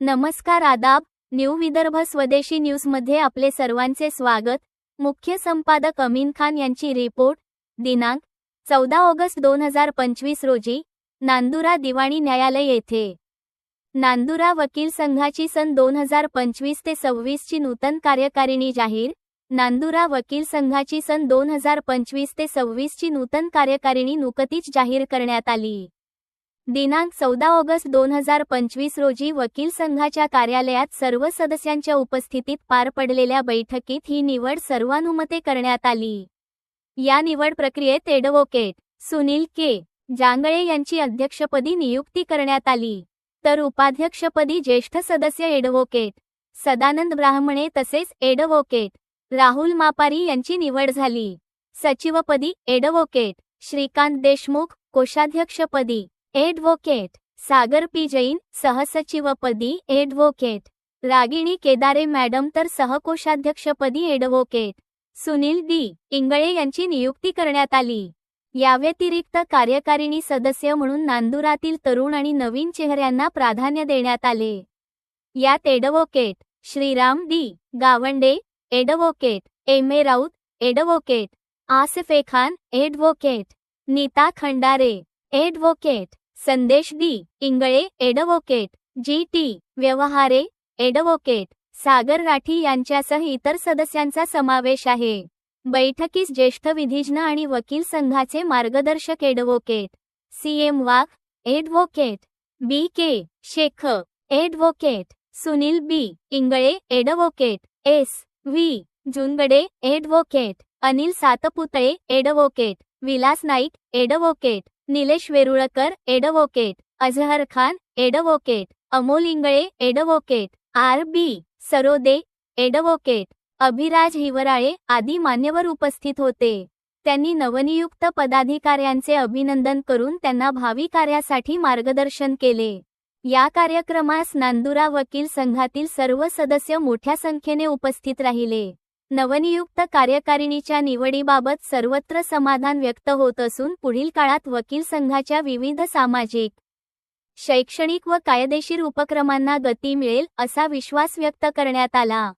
नमस्कार आदाब न्यू विदर्भ स्वदेशी न्यूजमध्ये आपले सर्वांचे स्वागत. मुख्य संपादक अमीन खान यांची रिपोर्ट दिनांक चौदा ऑगस्ट दोन हजार पंचवीस रोजी नांदुरा दिवाणी न्यायालय येथे. नांदुरा वकील संघाची सन दोन हजार पंचवीस ते सव्वीसची नूतन कार्यकारिणी जाहीर. नांदुरा वकील संघाची सन दोन हजार पंचवीस ते सव्वीसची नूतन कार्यकारिणी नुकतीच जाहीर करण्यात आली. दिनांक चौदा ऑगस्ट दोन हजार पंचवीस रोजी वकील संघाच्या कार्यालयात सर्व सदस्यांच्या उपस्थितीत पार पडलेल्या बैठकीत ही निवड सर्वानुमते करण्यात आली. या निवड प्रक्रियेत एडव्होकेट सुनील के. जांगळे यांची अध्यक्षपदी नियुक्ती करण्यात आली. तर उपाध्यक्षपदी ज्येष्ठ सदस्य एडव्होकेट. सदानंद ब्राह्मणे तसेच एडव्होकेट. राहुल मापारी यांची निवड झाली. सचिवपदी एडव्होकेट. श्रीकांत देशमुख कोषाध्यक्षपदी एडव्होकेट. सागर पी. जैन सहसचिवपदी एडव्होकेट. रागिणी केदारे मॅडम तर सहकोषाध्यक्षपदी एडव्होकेट. सुनील डी. इंगळे यांची नियुक्ती करण्यात आली. याव्यतिरिक्त कार्यकारिणी सदस्य म्हणून नांदुरातील तरुण आणि नवीन चेहऱ्यांना प्राधान्य देण्यात आले. यात advocate Shriram D. Gawande advocate M. A. Raut advocate Asif Khan advocate Neeta Khandare advocate Sandesh D. Ingle advocate G. T. Vyavahare advocate Sagar Rathi यांच्यासह इतर सदस्यांचा समावेश आहे. बैठकीस ज्येष्ठ विधिज्ञ आणि वकील संघाचे मार्गदर्शक advocate C M Wagh advocate B K Shaikh advocate Sunil B Ingale advocate S V Jungade advocate Anil Satputale advocate Vilas Naik advocate Nilesh Verulkar advocate Azhar Khan advocate Amol Ingale advocate R B Sarode advocate Abhiraj Hiwarale आदी मान्यवर उपस्थित होते. त्यांनी नवनियुक्त पदाधिकाऱ्यांचे अभिनंदन करून त्यांना भावी कार्यासाठी मार्गदर्शन केले. या कार्यक्रमास नांदुरा वकील संघातील सर्व सदस्य मोठ्या संख्येने उपस्थित राहिले. नवनियुक्त कार्यकारिणीच्या निवडीबाबत सर्वत्र समाधान व्यक्त होत असून पुढील काळात वकील संघाच्या विविध सामाजिक शैक्षणिक व कायदेशीर उपक्रमांना गती मिळेल असा विश्वास व्यक्त करण्यात आला.